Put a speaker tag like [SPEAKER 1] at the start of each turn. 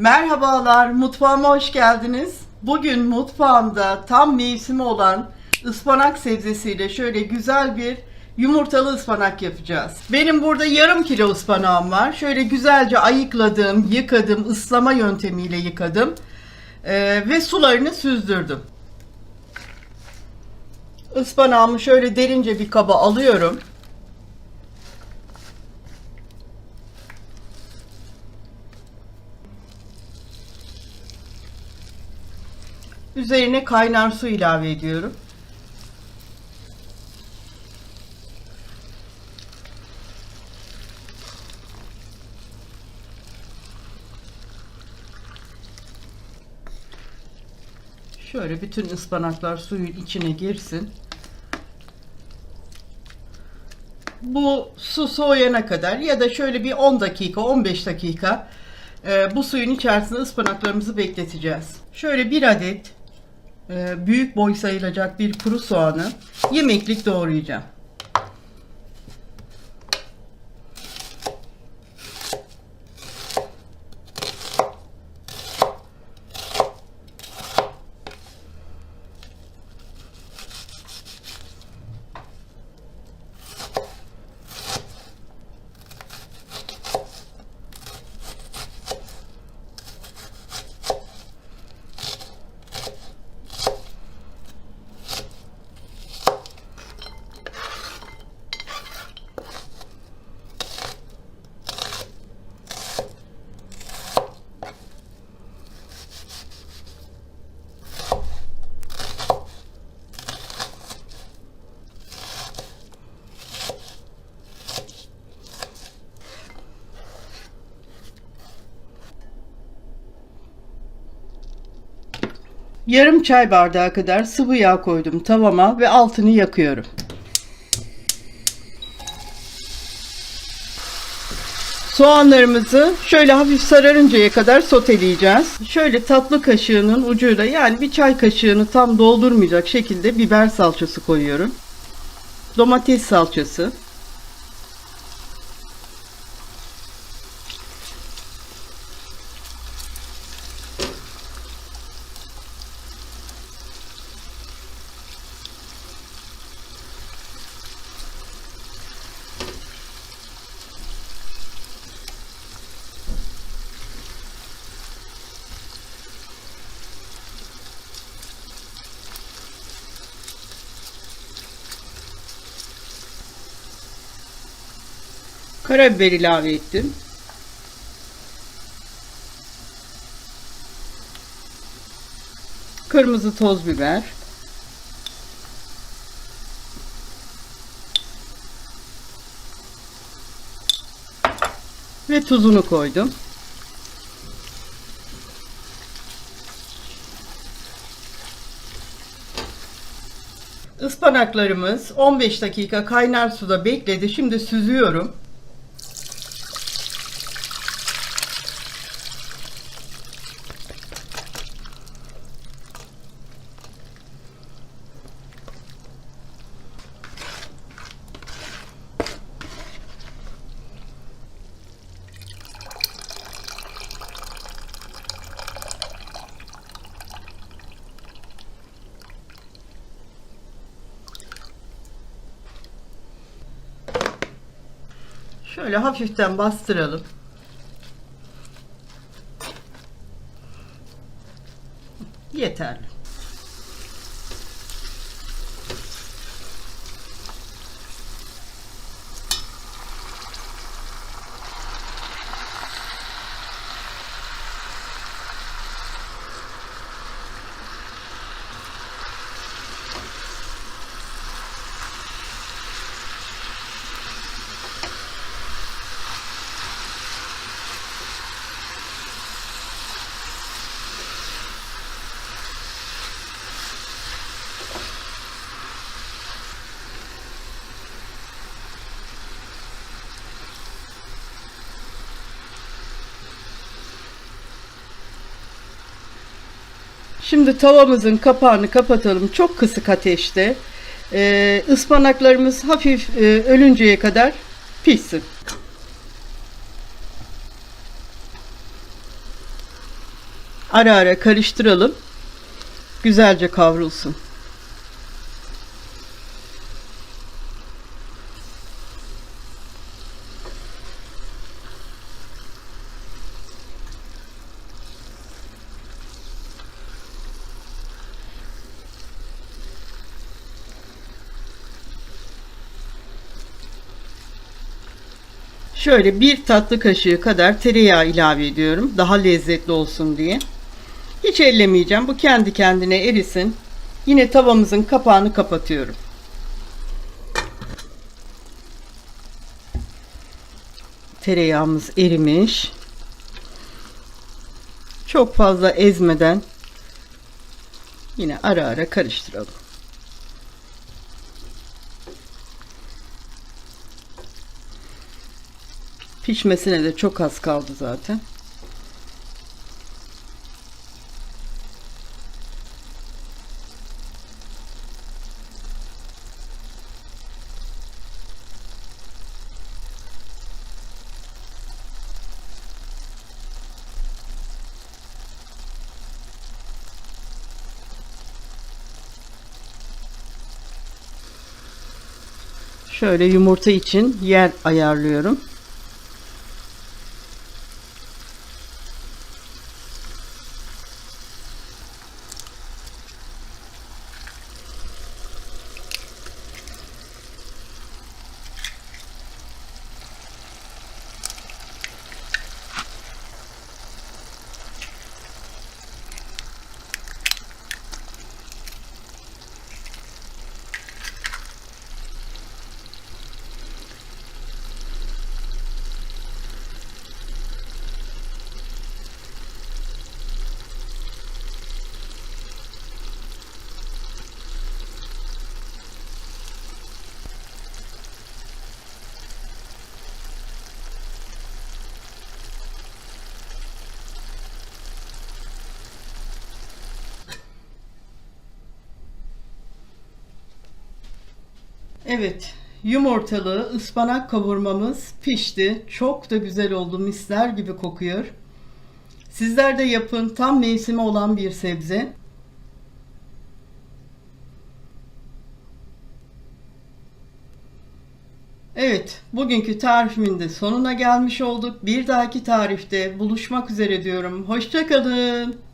[SPEAKER 1] Merhabalar, mutfağıma hoş geldiniz. Bugün mutfağımda tam mevsimi olan ıspanak sebzesiyle şöyle güzel bir yumurtalı ıspanak yapacağız. Benim burada yarım kilo ıspanağım var. Şöyle güzelce ayıkladım, yıkadım, ıslama yöntemiyle yıkadım. Ee, ve sularını süzdürdüm. Ispanağımı şöyle derince bir kaba alıyorum. Üzerine kaynar su ilave ediyorum. Şöyle bütün ıspanaklar suyun içine girsin. Bu su soğuyana kadar ya da şöyle bir 10 dakika 15 dakika e, bu suyun içerisinde ıspanaklarımızı bekleteceğiz. Şöyle bir adet büyük boy sayılacak bir kuru soğanı yemeklik doğrayacağım. Yarım çay bardağı kadar sıvı yağ koydum tavama ve altını yakıyorum. Soğanlarımızı şöyle hafif sararıncaya kadar soteleyeceğiz. Şöyle tatlı kaşığının ucuyla yani bir çay kaşığını tam doldurmayacak şekilde biber salçası koyuyorum. Domates salçası. Karabiber ilave ettim. Kırmızı toz biber. Ve tuzunu koydum. Ispanaklarımız 15 dakika kaynar suda bekledi. Şimdi süzüyorum. Şöyle hafiften bastıralım. Yeterli. Şimdi tavamızın kapağını kapatalım çok kısık ateşte. Ee, ıspanaklarımız hafif e, ölünceye kadar pişsin. Ara ara karıştıralım. Güzelce kavrulsun. Şöyle bir tatlı kaşığı kadar tereyağı ilave ediyorum. Daha lezzetli olsun diye. Hiç ellemeyeceğim. Bu kendi kendine erisin. Yine tavamızın kapağını kapatıyorum. Tereyağımız erimiş. Çok fazla ezmeden yine ara ara karıştıralım. Pişmesine de çok az kaldı zaten. Şöyle yumurta için yer ayarlıyorum. Evet, yumurtalı ıspanak kavurmamız pişti. Çok da güzel oldu, misler gibi kokuyor. Sizler de yapın, tam mevsimi olan bir sebze. Evet, bugünkü tarifimin de sonuna gelmiş olduk. Bir dahaki tarifte buluşmak üzere diyorum. Hoşçakalın.